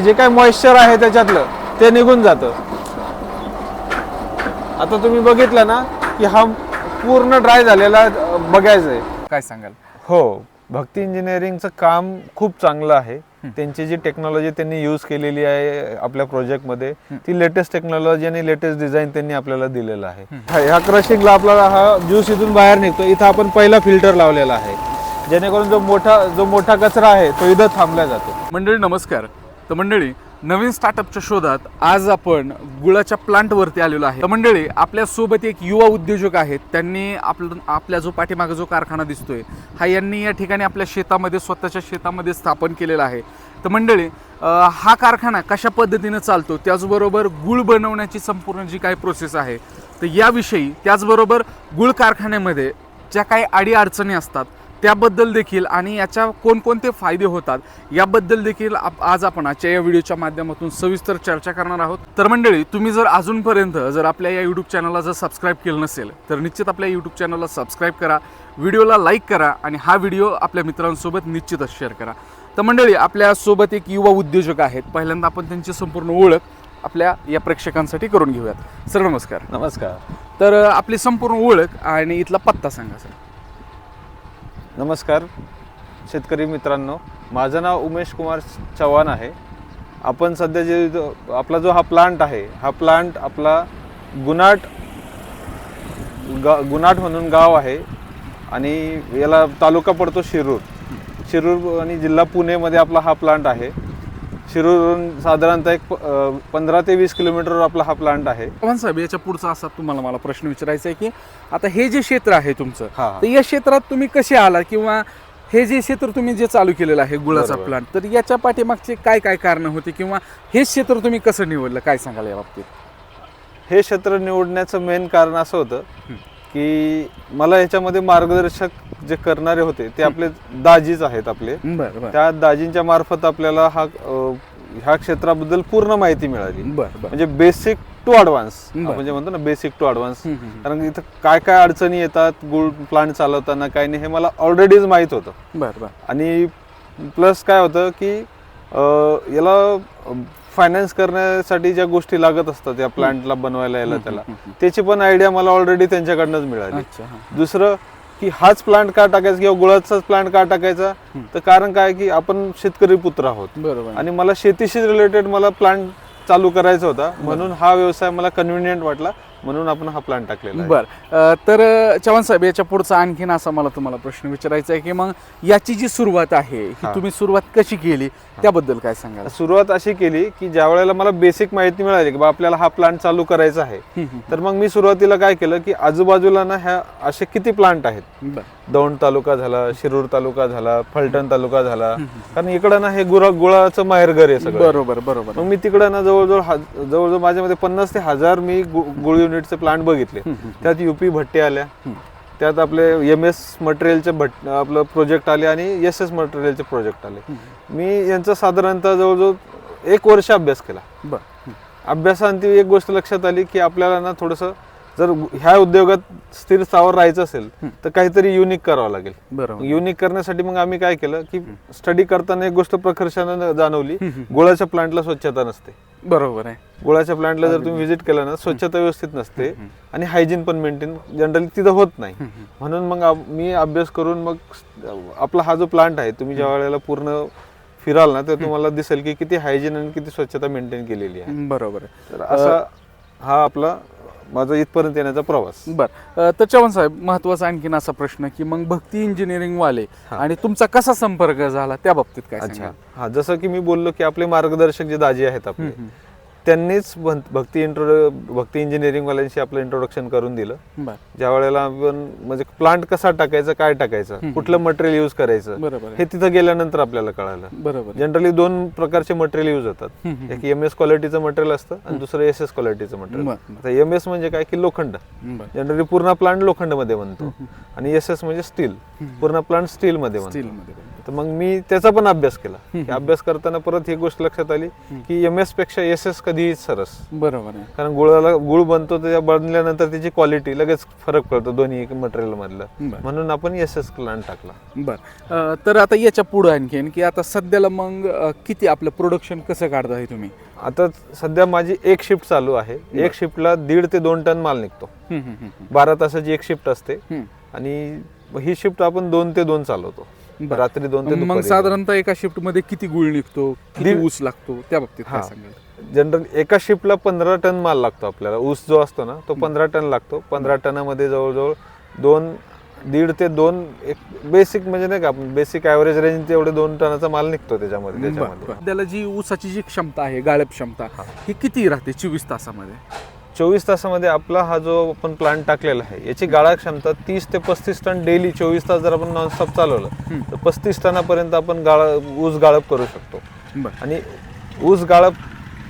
जे काय मॉइश्चर आहे त्याच्यातलं ते निघून जातं. आता तुम्ही बघितलं ना की हा पूर्ण ड्राय झालेला बघायचं आहे काय सांगाल? हो भक्ती इंजिनिअरिंगचं काम खूप चांगलं आहे. त्यांची जी टेक्नॉलॉजी त्यांनी यूज केलेली आहे आपल्या प्रोजेक्टमध्ये ती लेटेस्ट टेक्नॉलॉजी आणि लेटेस्ट डिझाईन त्यांनी आपल्याला दिलेलं आहे. हा- ह्या क्रशिंगला आपल्याला हा ज्यूस इथून बाहेर निघतो. इथं आपण पहिला फिल्टर लावलेला आहे. जेणेकरून जो मोठा जो मोठा कचरा आहे तो इथं थांबला जातो. मंडळी नमस्कार. तर मंडळी नवीन स्टार्टअपच्या शोधात आज आपण गुळाच्या प्लांटवरती आलेलो आहे. तर मंडळी आपल्यासोबत एक युवा उद्योजक आहेत. त्यांनी आपलं आपल्या जो पाठीमागे जो कारखाना दिसतोय हा यांनी या ठिकाणी आपल्या शेतामध्ये स्वतःच्या शेतामध्ये स्थापन केलेला आहे. तर मंडळी हा कारखाना कशा पद्धतीनं चालतो? त्याचबरोबर गुळ बनवण्याची संपूर्ण जी काही प्रोसेस आहे तर याविषयी त्याचबरोबर गुळ कारखान्यामध्ये ज्या काही अडी अडचणी असतात त्याबद्दल देखील आणि याच्या कोणकोणते फायदे होतात याबद्दल देखील आप- आज आपण आजच्या या व्हिडिओच्या माध्यमातून सविस्तर चर्चा करणार आहोत. तर मंडळी तुम्ही जर अजूनपर्यंत जर आपल्या या यूट्यूब चॅनलला जर सबस्क्राईब केलं नसेल तर निश्चित आपल्या यूट्यूब चॅनलला सबस्क्राईब करा व्हिडिओला लाईक करा आणि हा व्हिडिओ आपल्या मित्रांसोबत निश्चितच शेअर करा. तर मंडळी आपल्यासोबत एक युवा उद्योजक आहेत. पहिल्यांदा आपण त्यांची संपूर्ण ओळख आपल्या या प्रेक्षकांसाठी करून घेऊयात. सर नमस्कार. नमस्कार. तर आपली संपूर्ण ओळख आणि इथला पत्ता सांगा सर. नमस्कार शेतकरी मित्रांनो. माझं नाव उमेश कुमार चव्हाण आहे. आपण सध्या जे आपला जो हा प्लांट आहे हा प्लांट आपला गुनाट गा गुनाट म्हणून गाव आहे आणि याला तालुका पडतो शिरूर. शिरूर आणि जिल्हा पुणेमध्ये आपला हा प्लांट आहे. शिरूरवरून साधारणतः एक पंधरा ते वीस किलोमीटरवर आपला हा प्लांट आहे पवन साहेब याच्या पुढचा असा तुम्हाला मला प्रश्न विचारायचा आहे की आता हे जे क्षेत्र आहे तुमचं हा. तर या क्षेत्रात तुम्ही कसे आला किंवा हे जे क्षेत्र तुम्ही जे चालू केलेलं आहे गुळाचा. प्लांट तर याच्या पाठीमागचे काय काय कारण होते किंवा हे क्षेत्र तुम्ही कसं निवडलं काय सांगाल या बाबतीत हे क्षेत्र निवडण्याचं मेन कारण असं होतं की मला ह्याच्यामध्ये मार्गदर्शक जे करणारे होते ते आपले दाजीच आहेत आपले. बरं बरं. त्या दाजींच्या मार्फत आपल्याला हा अं, ह्या क्षेत्राबद्दल पूर्ण माहिती मिळाली. बरं बरं. म्हणजे बेसिक टू ॲडव्हान्स बरं. आपण जे म्हणतो ना बेसिक टू ॲडव्हान्स कारण इथं काय काय अडचणी येतात गुळ प्लांट चालवताना काय नाही हे मला ऑलरेडीच माहीत होतं. बरं बरं. आणि प्लस काय होतं की अं, याला फायनान्स करण्यासाठी ज्या गोष्टी लागत असतात या प्लांटला बनवायला याला त्याला त्याची पण आयडिया मला ऑलरेडी त्यांच्याकडनंच मिळाली. दुसरं की हाच प्लांट का टाकायचा किंवा गुळाचाच प्लांट का टाकायचा तर कारण काय की आपण शेतकरी पुत्र आहोत. बरोबर. आणि मला शेतीशी रिलेटेड मला प्लांट चालू करायचा होता म्हणून हा व्यवसाय मला कन्व्हिनियंट वाटला. म्हणून आपण हा प्लांट टाकलेला आहे. बर. तर चव्हाण साहेब याच्या पुढचा आणखीन असा मला तुम्हाला प्रश्न विचारायचा आहे की मग याची जी सुरुवात आहे ही हा. तुम्ही सुरुवात कशी केली? त्याबद्दल काय सांगाल? सुरुवात अशी केली की ज्या वेळेला मला बेसिक माहिती मिळाली की बा आपल्याला हा प्लांट चालू करायचा आहे तर मग मी सुरुवातीला काय केलं की आजूबाजूला ना ह्या असे किती प्लांट आहेत? बर. दौंड तालुका झाला शिरूर तालुका झाला फलटण तालुका झाला. कारण इकडं ना हे गुरा गुळाचं माहेरघर आहे सगळं. बरोबर बरोबर. मग मी तिकडं ना जवळजवळ हा- जवळजवळ माझ्यामध्ये पन्नास ते हजार मी गु- गुळ युनिटचे प्लांट बघितले. त्यात युपी भट्टी आल्या. त्यात आपले एम एस मटेरियलचे भट आपलं प्रोजेक्ट आले आणि एस एस मटेरियलचे प्रोजेक्ट आले. मी यांचा साधारणतः जवळजवळ एक वर्ष अभ्यास केला. अभ्यासांती एक गोष्ट लक्षात आली की आपल्याला ना थोडंसं जर ह्या उद्योगात स्थिर स्थावर राहायचं असेल तर काहीतरी युनिक करावं लागेल. बरोबर. युनिक करण्यासाठी मग आम्ही काय केलं की स्टडी करताना एक गोष्ट प्रकर्षानं जाणवली गुळाच्या प्लांटला स्वच्छता नसते. बरोबर आहे. गुळाच्या प्लांटला जर तुम्ही व्हिजिट केलं ना स्वच्छता व्यवस्थित नसते आणि हायजीन पण मेंटेन जनरली तिथं होत नाही. म्हणून मग मी अभ्यास करून मग आपला हा जो प्लांट आहे तुम्ही ज्या वेळेला पूर्ण फिराल ना तर तुम्हाला दिसेल की किती हायजीन आणि किती स्वच्छता मेंटेन केलेली आहे. बरोबर आहे. तर असा हा आपला माझा इथपर्यंत येण्याचा प्रवास. बर. तर चव्हाण साहेब महत्त्वाचा आणखीन असा प्रश्न की मग भक्ती इंजिनिअरिंग वाले आणि तुमचा कसा संपर्क झाला? त्या बाबतीत काय अच्छा. हा जसं की मी बोललो की आपले मार्गदर्शक जे दाजी आहेत आपले त्यांनीच भक्ती इंट्रो भक्ती इंजिनिअरिंग वाल्यांशी आपलं इंट्रोडक्शन करून दिलं. ज्या वेळेला आपण म्हणजे प्लांट कसा टाकायचा काय टाकायचं कुठलं मटेरियल यूज करायचं हे तिथं गेल्यानंतर आपल्याला कळालं. बरोबर. जनरली दोन प्रकारचे मटेरियल यूज होतात. एक एम एस क्वालिटीचं मटेरियल असतं आणि दुसरं एस एस क्वालिटीचं मटेरियल एम एस म्हणजे काय? की लोखंड. जनरली पूर्ण प्लांट लोखंडमध्ये बनतो आणि एस एस म्हणजे स्टील पूर्ण प्लांट स्टील मध्ये बनतो. तर मग मी त्याचा पण अभ्यास केला. की अभ्यास करताना परत ही गोष्ट लक्षात आली की एम एसपेक्षा एस एस कधीही सरस. बरोबर आहे. कारण गुळाला गुळ बनतो त्या बनल्यानंतर त्याची क्वालिटी लगेच फरक पडतो दोन्ही मटेरियल मधलं. म्हणून आपण एस एस प्लांट टाकला. बर. तर आता याच्या पुढं आणखीन की आता सध्याला मग किती आपलं प्रोडक्शन कसं काढताय तुम्ही? आता सध्या माझी एक शिफ्ट चालू आहे. एक शिफ्टला दीड ते दोन टन माल निघतो. बारा तासाची एक शिफ्ट असते. आणि ही शिफ्ट आपण दोन ते दोन चालवतो. रात्री दोन ते मग दुपारी. साधारणतः एका शिफ्टमध्ये किती गुळ निघतो किती दीड- ऊस लागतो त्या बाबतीत काय हा. सांगाल? जनरल एका शिफ्टला पंधरा टन माल लागतो आपल्याला. ऊस जो असतो ना तो पंधरा टन लागतो. पंधरा टनामध्ये जवळजवळ दोन दीड ते दोन एक बेसिक म्हणजे नाही का बेसिक ॲव्हरेज रेंज तेवढे दोन टनाचा माल निघतो त्याच्यामध्ये त्याच्यामध्ये. त्याला जी ऊसाची जी क्षमता आहे गाळप क्षमता ही किती राहते? चोवीस तासामध्ये. चोवीस तासामध्ये आपला हा जो आपण प्लांट टाकलेला आहे याची गाळा क्षमता तीस ते पस्तीस टन डेली चोवीस तास जर आपण नॉनस्टॉप चालवलं तर पस्तीस टनापर्यंत आपण गाळा ऊस गाळप करू शकतो. आणि ऊस गाळप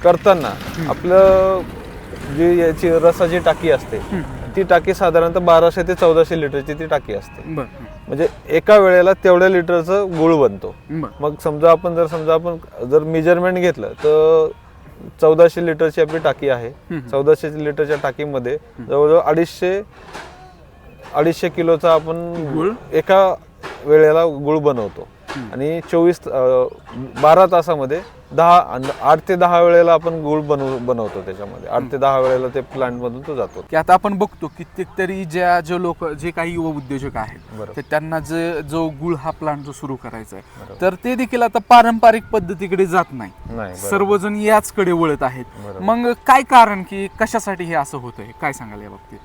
करताना आपलं जी याची रसाची टाकी असते ती टाकी साधारणतः बाराशे ते चौदाशे लिटरची ती टाकी असते. म्हणजे एका वेळेला तेवढ्या लिटरचं गुळ बनतो. मग समजा आपण जर समजा आपण जर मेजरमेंट घेतलं तर चौदाशे लिटरची आपली टाकी आहे. चौदाशे लिटरच्या टाकीमध्ये जवळजवळ अडीचशे अडीचशे किलोचा आपण गुळ? एका वेळेला गुळ बनवतो. आणि चोवीस बारा तासामध्ये दहा आठ ते दहा वेळेला आपण गुळ बनव बनवतो त्याच्यामध्ये आठ ते दहा वेळेला ते प्लांट मधून तो जातो की आता आपण बघतो कित्येक तरी ज्या जे लोक जे काही युवा उद्योजक आहेत. तर त्यांना जे जो गुळ हा प्लांट जो सुरू करायचा आहे तर ते देखील आता पारंपरिक पद्धतीकडे जात नाही. सर्वजण याचकडे वळत आहेत. मग काय कारण की कशासाठी हे असं होतंय काय सांगाल या बाबतीत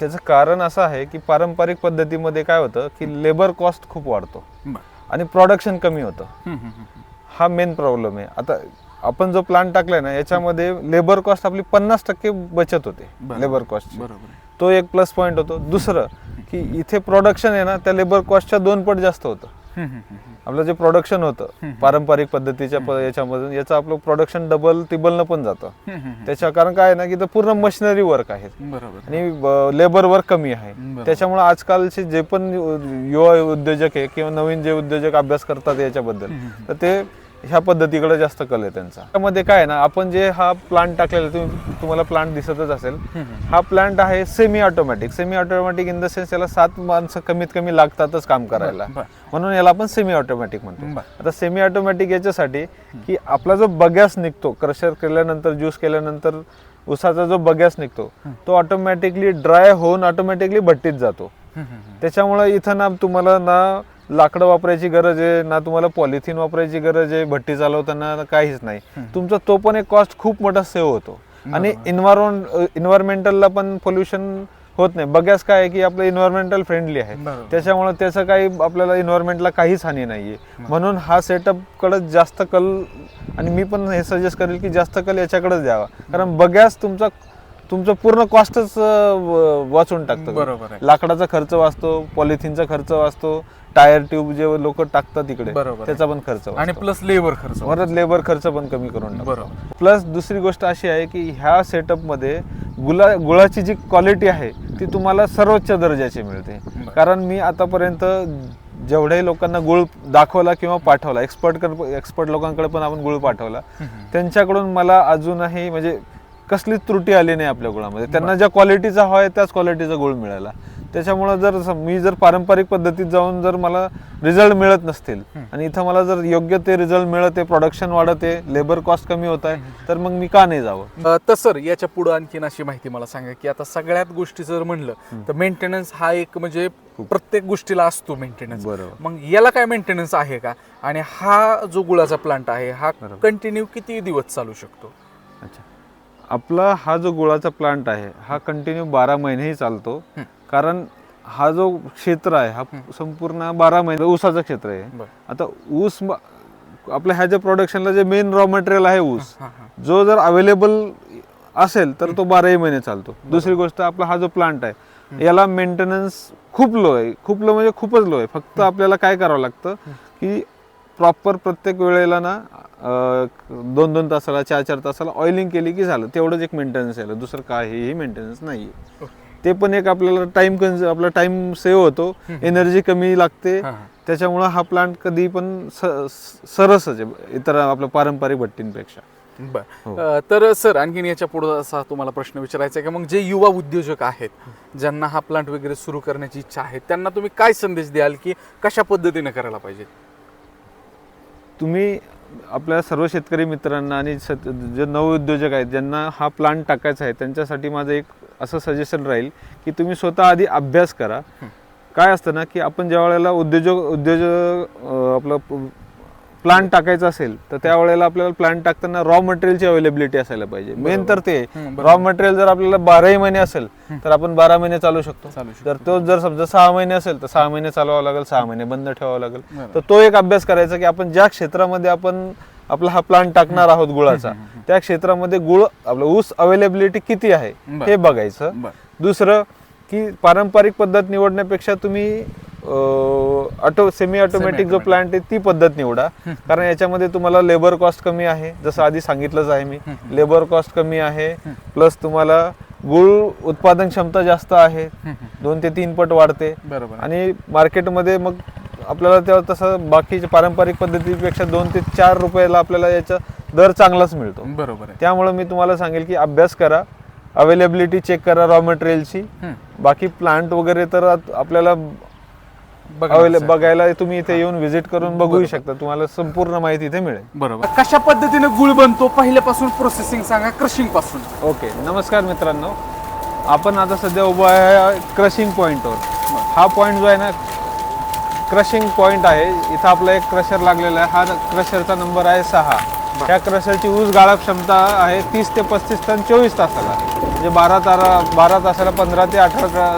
त्याचं कारण असं आहे की पारंपरिक पद्धतीमध्ये काय होतं की लेबर कॉस्ट खूप वाढतो. आणि प्रोडक्शन कमी होतं. हा मेन प्रॉब्लेम आहे आता आपण जो प्लांट टाकलाय ना याच्यामध्ये लेबर कॉस्ट आपली पन्नास टक्के बचत होते. Labour cost. तो एक प्लस पॉईंट होतो दुसरं की इथे प्रोडक्शन आहे ना त्या लेबर कॉस्टच्या दोन पट जास्त होतं. आपलं जे प्रोडक्शन होतं पारंपरिक पद्धतीच्या याच्यामधून याचं आपलं प्रोडक्शन डबल टिबलनं पण जातं. त्याच्या कारण काय आहे ना की तर पूर्ण मशिनरी वर्क आहे आणि लेबर वर्क कमी आहे. त्याच्यामुळे आजकालचे जे पण युवा उद्योजक आहे किंवा नवीन जे उद्योजक अभ्यास करतात याच्याबद्दल तर ते ह्या पद्धतीकडे जास्त कल आहे त्यांचा त्यामध्ये काय आहे ना आपण जे हा प्लांट टाकलेला तुम्ही तुम्हाला प्लांट दिसतच असेल हा प्लांट आहे semi automatic semi automatic in the sense याला सात माणसं कमीत कमी लागतातच काम करायला. म्हणून याला आपण सेमी ऑटोमॅटिक म्हणतो. आता सेमी ऑटोमॅटिक याच्यासाठी की आपला जो बगॅस निघतो क्रशर केल्यानंतर ज्यूस केल्यानंतर उसाचा जो बगॅस निघतो तो ऑटोमॅटिकली ड्राय होऊन ऑटोमॅटिकली भट्टीत जातो. त्याच्यामुळे इथं ना तुम्हाला ना लाकडं वापरायची गरज आहे ना तुम्हाला पॉलिथिन वापरायची गरज आहे भट्टी चालवताना काहीच नाही. तुमचा तो पण एक कॉस्ट खूप मोठा सेव्ह होतो. आणि इन्व्हायरमेंट इन्व्हायरमेंटलला पण पोल्युशन होत नाही. बघ्यास काय आहे की आपलं इन्व्हायरमेंटल फ्रेंडली आहे. त्याच्यामुळे त्याचं काही आपल्याला इन्व्हायरमेंटला काहीच हानी नाहीये. म्हणून हा सेटअपकडे जास्त कल आणि मी पण हे सजेस्ट करेल की जास्त कल याच्याकडेच द्यावा. कारण बघ्यास तुमचा तुमचं पूर्ण कॉस्टच वाचून टाकतं बरोबर आहे. लाकडाचा खर्च वाचतो पॉलिथिनचा खर्च वाचतो टायर ट्यूब जे लोक टाकतात तिकडे बरोबर आहे. त्याचा पण खर्च आणि वाचतो. प्लस लेबर खर्च परत लेबर खर्च पण कमी करून टाकतो. बरोबर प्लस दुसरी गोष्ट अशी आहे की ह्या सेटअपमध्ये गुला गुळाची जी क्वालिटी आहे ती तुम्हाला सर्वोच्च दर्जाची मिळते कारण मी आतापर्यंत जेवढ्याही लोकांना गुळ दाखवला किंवा पाठवला एक्सपर्ट एक्सपर्ट लोकांकडे पण आपण गुळ पाठवला त्यांच्याकडून मला अजूनही म्हणजे कसलीच त्रुटी आली नाही आपल्या गुळामध्ये. त्यांना ज्या क्वालिटीचा हवा आहे त्याच क्वालिटीचा गुळ मिळाला. त्याच्यामुळे जर मी जर पारंपरिक पद्धतीत जाऊन जर मला रिझल्ट मिळत नसतील आणि इथं मला जर योग्य ते रिझल्ट मिळत आहे प्रोडक्शन वाढत आहे लेबर कॉस्ट कमी होत आहे तर मग मी का नाही जावं? तर सर याच्यापुढे आणखीन अशी माहिती मला सांगा की आता सगळ्यात गोष्टी जर म्हणलं तर मेंटेनन्स हा एक म्हणजे प्रत्येक गोष्टीला असतो मेंटेनन्स बरोबर. मग याला काय मेंटेनन्स आहे का? आणि हा जो गुळाचा प्लांट आहे हा कंटिन्यू किती दिवस चालू शकतो? अच्छा. आपला हा जो गुळाचा प्लांट आहे हा कंटिन्यू बारा महिनेही चालतो. कारण हा जो क्षेत्र आहे हा संपूर्ण बारा महिने ऊसाचं क्षेत्र आहे. आता ऊस आपल्या ह्या ज्या प्रोडक्शनला जे मेन रॉ मटेरियल आहे ऊस. जो जर अवेलेबल असेल तर तो बाराही महिने चालतो. दुसरी गोष्ट आपला हा जो प्लांट आहे याला मेंटेनन्स खूप लो आहे. खूप लो म्हणजे खूपच लो आहे. फक्त आपल्याला काय करावं लागतं की प्रॉपर प्रत्येक वेळेला ना दोन दोन तासाला चार चार तासाला ऑइलिंग केली की झालं. तेवढंच एक मेंटेनन्स यायला. दुसरं काहीही मेंटेनन्स नाही ते पण एक आपल्याला टाइम कन्झ आपला टाइम सेव्ह होतो. एनर्जी कमी लागते. त्याच्यामुळं हा प्लांट कधी पण सरसच आहे इतर आपल्या पारंपरिक भट्टींपेक्षा. बर. हो. तर सर आणखीन याच्यापुढे असा तुम्हाला प्रश्न विचारायचा आहे की? मग जे युवा उद्योजक आहेत ज्यांना हा प्लांट वगैरे सुरू करण्याची इच्छा आहे त्यांना तुम्ही काय संदेश द्याल की कशा पद्धतीने करायला पाहिजे? तुम्ही आपल्या सर्व शेतकरी मित्रांना आणि जे नवउद्योजक आहेत ज्यांना हा प्लांट टाकायचा आहे त्यांच्यासाठी माझं एक असं सजेशन राहील की तुम्ही स्वतः आधी अभ्यास करा. काय असतं ना की आपण ज्या वेळेला उद्योजक उद्योजक आपलं प्लांट टाकायचा असेल तर त्या वेळेला आपल्याला प्लांट टाकताना रॉ मटेरियलची अवेलेबिलिटी असायला पाहिजे. मेन तर ते. रॉ मटेरियल जर आपल्याला बाराही महिने असेल तर आपण बारा महिने चालू शकतो. जर तो जर समजा सहा महिने असेल तर सहा महिने चालवावं लागेल सहा महिने बंद ठेवावं लागेल. तर तो एक अभ्यास करायचा की आपण ज्या क्षेत्रामध्ये आपण आपला हा प्लांट टाकणार आहोत गुळाचा त्या क्षेत्रामध्ये गुळ आपलं ऊस अवेलेबिलिटी किती आहे. हे बघायचं. दुसरं की पारंपरिक पद्धत निवडण्यापेक्षा तुम्ही ऑटो सेमी ऑटोमॅटिक जो प्लांट आहे ती पद्धत निवडा. कारण याच्यामध्ये तुम्हाला लेबर कॉस्ट कमी आहे. जसं आधी सांगितलंच आहे मी. लेबर कॉस्ट कमी आहे. प्लस तुम्हाला गुळ उत्पादन क्षमता जास्त आहे. दोन ते तीन पट वाढते. बरोबर. आणि मार्केटमध्ये मग आपल्याला तेव्हा तसं बाकीच्या पारंपरिक पद्धतीपेक्षा दोन ते चार रुपयाला आपल्याला याचा दर चांगलाच मिळतो. बरोबर त्यामुळे मी तुम्हाला सांगेल की अभ्यास करा. अवेलेबिलिटी चेक करा रॉ मटेरियलची. बाकी प्लांट वगैरे तर आपल्याला बघायला तुम्ही इथे येऊन व्हिजिट करून बघू शकता. तुम्हाला संपूर्ण माहिती इथे मिळेल. बरोबर. कशा पद्धतीने गुळ बनतो? पहिल्यापासून प्रोसेसिंग सांगा क्रशिंगपासून ओके नमस्कार मित्रांनो. आपण आता सध्या उभा आहे क्रशिंग पॉईंटवर हा पॉईंट जो आहे ना क्रशिंग पॉईंट आहे. इथं आपला एक क्रशर लागलेला आहे. हा क्रशरचा नंबर आहे सहा. ह्या क्रशरची ऊस गाळप क्षमता आहे तीस ते पस्तीस टन चोवीस तासाला. म्हणजे बारा तारा बारा तासाला पंधरा ते अठरा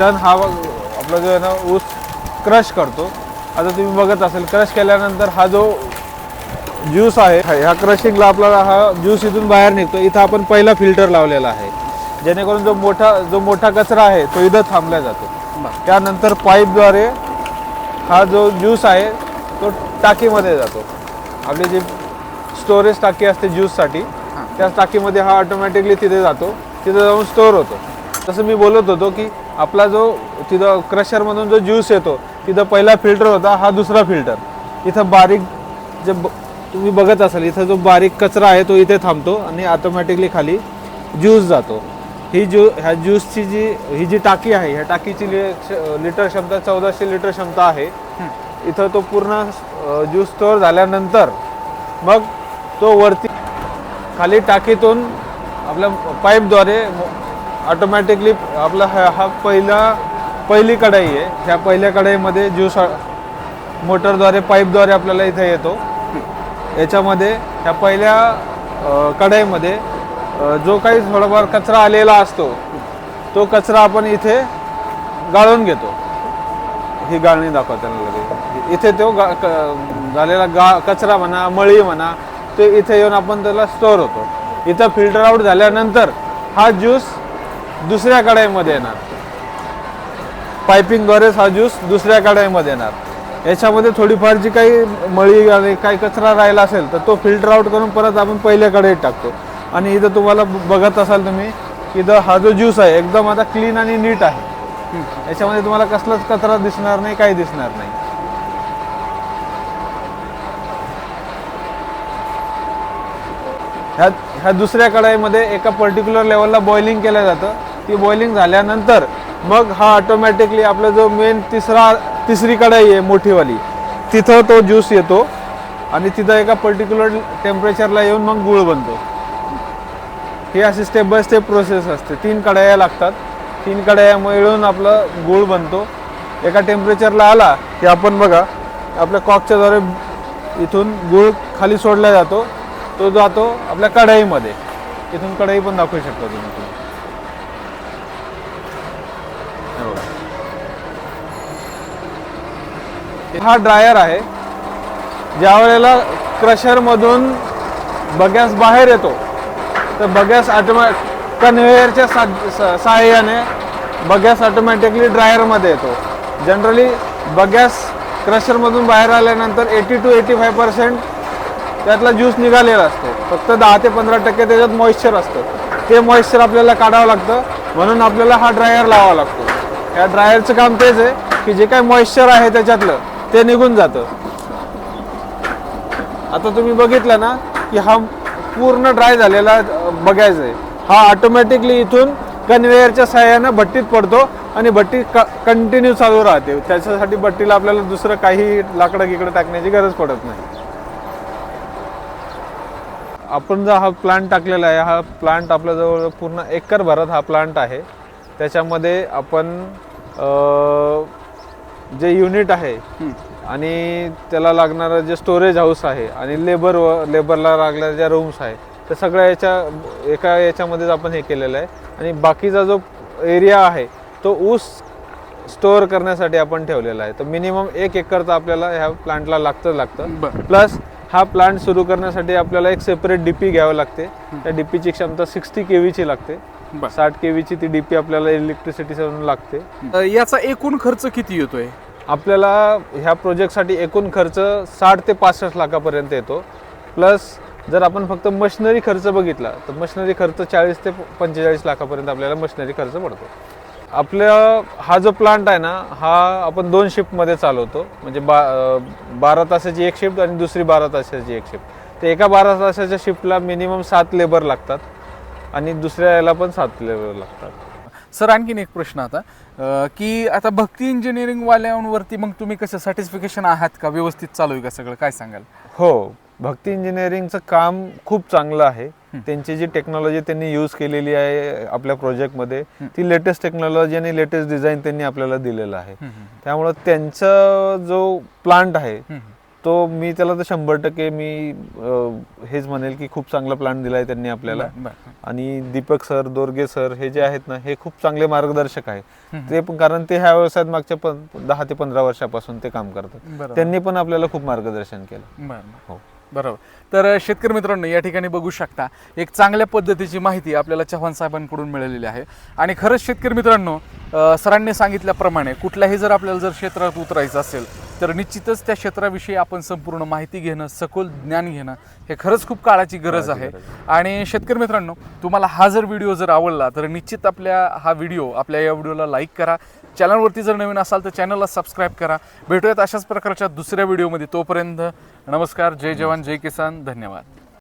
टन हा आपला जो आहे ना ऊस क्रश करतो. आता तुम्ही बघत असेल क्रश केल्यानंतर हा जो ज्यूस आहे ह्या क्रशिंगला आपल्याला हा ज्यूस इथून बाहेर निघतो. इथं आपण पहिला फिल्टर लावलेला आहे. जेणेकरून जो मोठा जो मोठा कचरा आहे तो इथं थांबला जातो. त्यानंतर पाईपद्वारे हा जो ज्यूस आहे तो टाकीमध्ये जातो. आपली जी स्टोरेज टाकी असते ज्यूससाठी त्या टाकीमध्ये हा ऑटोमॅटिकली तिथे जातो. तिथे जाऊन स्टोअर होतो. तसं मी बोलत होतो की आपला जो तिथं क्रशरमधून जो ज्यूस येतो तिथं पहिला फिल्टर होता हा दुसरा फिल्टर इथं बारीक जे ब- तुम्ही बघत असाल इथं जो बारीक कचरा आहे तो इथे थांबतो आणि ऑटोमॅटिकली खाली ज्यूस जातो. ही ज्यू ह्या ज्यूसची जी ही जी टाकी आहे ह्या टाकीची लि- श- लिटर क्षमता चौदाशे लिटर क्षमता आहे. इथं तो पूर्ण ज्यूस स्टोअर झाल्यानंतर मग तो वरती खाली टाकीतून आपल्या पाईपद्वारे ऑटोमॅटिकली आपला हा हा पहिला पहिली कढाई आहे. ह्या पहिल्या कढाईमध्ये ज्यूस मोटरद्वारे पाईपद्वारे आपल्याला इथे येतो. याच्यामध्ये ह्या पहिल्या कढाईमध्ये जो काही थोडाफार कचरा आलेला असतो तो कचरा आपण इथे गाळून घेतो. ही गाळणी दाखवा त्यांना लगेच. इथे तो गा क- झालेला गा कचरा म्हणा मळी म्हणा ते इथे येऊन आपण त्याला स्टोअर होतो. इथं फिल्टर आउट झाल्यानंतर हा ज्यूस दुसऱ्या कढाईमध्ये येणार. पायपिंगद्वारेच हा ज्यूस दुसऱ्या कढाईमध्ये येणार. याच्यामध्ये थोडीफार जी काही मळी आणि काही कचरा राहिला असेल तर तो फिल्टर आउट करून परत आपण पहिल्या कढईत टाकतो. आणि इथं तुम्हाला ब- बघत असाल तुम्ही इथं हा जो ज्यूस आहे एकदम आता क्लीन आणि नीट आहे. याच्यामध्ये तुम्हाला कसलाच कचरा दिसणार नाही काही दिसणार नाही. ह्या ह्या दुसऱ्या कढाईमध्ये एका पर्टिक्युलर लेवलला बॉइलिंग केलं जातं. ती बॉइलिंग झाल्यानंतर मग हा ऑटोमॅटिकली आपला जो मेन तिसरा तिसरी कढाई आहे मोठीवाली तिथं तो ज्यूस येतो आणि तिथं एका पर्टिक्युलर टेम्परेचरला येऊन मग गुळ बनतो. ही अशी स्टेप बाय स्टेप प्रोसेस असते. तीन कढाया लागतात. तीन कढाया मिळून आपलं गुळ बनतो. एका टेम्परेचरला आला की आपण बघा आपल्या कॉकच्याद्वारे इथून गुळ खाली सोडला जातो. तो जातो आपल्या कढाईमध्ये. इथून कढई पण दाखवू शकता तुम्ही. हा ड्रायर आहे. ज्या वेळेला क्रशरमधून बगॅस बाहेर येतो तर बगॅस ऑटोमॅ कन्व्हेअरच्या सा सहाय्याने बगॅस ऑटोमॅटिकली ड्रायरमध्ये येतो. जनरली बगॅस क्रशरमधून बाहेर आल्यानंतर eighty to eighty five percent त्यातला ज्यूस निघालेला असतो. फक्त दहा ते पंधरा टक्के त्याच्यात मॉइश्चर असतं. ते मॉइश्चर आपल्याला काढावं लागतं. म्हणून आपल्याला हा ड्रायर लावावा लागतो. या ड्रायरचं काम तेच आहे की जे काय मॉइश्चर आहे त्याच्यातलं ते निघून जातं. आता तुम्ही बघितलं ना की हा पूर्ण ड्राय झालेला बघायचं आहे हा ऑटोमॅटिकली इथून कन्व्हेअरच्या सहाय्यानं भट्टीत पडतो आणि भट्टी कंटिन्यू चालू राहते. त्याच्यासाठी भट्टीला आपल्याला दुसरं काही लाकडं गिकडं टाकण्याची गरज पडत नाही. आपण जो हा प्लांट टाकलेला आहे हा प्लांट आपल्याजवळ पूर्ण एकर भरात हा प्लांट आहे. त्याच्यामध्ये आपण जे युनिट आहे आणि त्याला लागणारं जे स्टोरेज हाऊस आहे आणि लेबर व लेबरला लागणाऱ्या ज्या रूम्स आहे त्या सगळ्या याच्या एका याच्यामध्येच आपण हे केलेलं आहे. आणि बाकीचा जो एरिया आहे तो ऊस स्टोअर करण्यासाठी आपण ठेवलेला आहे. तर मिनिमम एक एकर तर आपल्याला ह्या प्लांटला लागतं. लागतं प्लस हा प्लांट सुरू करण्यासाठी आपल्याला एक सेपरेट डीपी घ्यावं लागते. त्या डीपीची क्षमता सिक्स्टी केवीची लागते. बरं. साठ केवीची ती डीपी आपल्याला इलेक्ट्रिसिटीसाठी लागते. अ, याचा एकूण खर्च किती येतोय? आपल्याला ह्या प्रोजेक्टसाठी एकूण खर्च साठ ते पासष्ट लाखापर्यंत येतो. प्लस जर आपण फक्त मशिनरी खर्च बघितला तर मशिनरी खर्च चाळीस ते पंचेचाळीस लाखापर्यंत आपल्याला मशिनरी खर्च पडतो. आपल्या हा जो प्लांट आहे ना हा आपण दोन शिफ्टमध्ये चालवतो. म्हणजे बा अं, बारा तासाची एक शिफ्ट आणि दुसरी बारा तासाची एक शिफ्ट तर एका बारा तासाच्या शिफ्टला मिनिमम सात लेबर लागतात. आणि दुसऱ्या याला पण सात लागतात. सर आणखीन एक प्रश्न आता. अ, की आता भक्ती इंजिनिअरिंग वाल्यांवरती मग तुम्ही कसं सर्टिफिकेशन आहात का? व्यवस्थित चालू आहे का सगळं? काय सांगाल? हो भक्ती इंजिनिअरिंगचं काम खूप चांगलं आहे. त्यांची जी टेक्नॉलॉजी त्यांनी यूज केलेली आहे आपल्या प्रोजेक्टमध्ये ती लेटेस्ट टेक्नॉलॉजी आणि लेटेस्ट डिझाईन त्यांनी आपल्याला दिलेलं आहे. त्यामुळं त्यांचा जो प्लांट आहे तो मी त्याला तर शंभर टक्के मी अं, हेच म्हणेल की खूप चांगला प्लांट दिला आहे त्यांनी आपल्याला बरं, बरं. आणि दीपक सर दोरगे सर हे जे आहेत ना हे खूप चांगले मार्गदर्शक आहे ते पण कारण ते ह्या व्यवसायात मागच्या पण दहा ते पंधरा वर्षापासून ते काम करतात बरोबर. त्यांनी पण आपल्याला खूप मार्गदर्शन केलं बरं, बरं. हो बरोबर. तर शेतकरी मित्रांनो या ठिकाणी बघू शकता एक चांगल्या पद्धतीची माहिती आपल्याला चव्हाण साहेबांकडून मिळालेली आहे. आणि खरंच शेतकरी मित्रांनो सरांनी सांगितल्याप्रमाणे कुठल्याही जर आपल्याला जर क्षेत्रात उतरायचं असेल तर निश्चितच त्या क्षेत्राविषयी आपण संपूर्ण माहिती घेणं सखोल ज्ञान घेणं हे खरंच खूप काळाची गरज आहे. आणि शेतकरी मित्रांनो तुम्हाला हा जर व्हिडिओ जर आवडला तर निश्चित आपल्या हा व्हिडिओ आपल्या या व्हिडिओला लाईक करा. चॅनलवरती जर नवीन असाल तर चॅनलला सबस्क्राईब करा. भेटूयात अशाच प्रकारच्या दुसऱ्या व्हिडिओमध्ये. तोपर्यंत नमस्कार जय जवान जय किसान. धन्यवाद.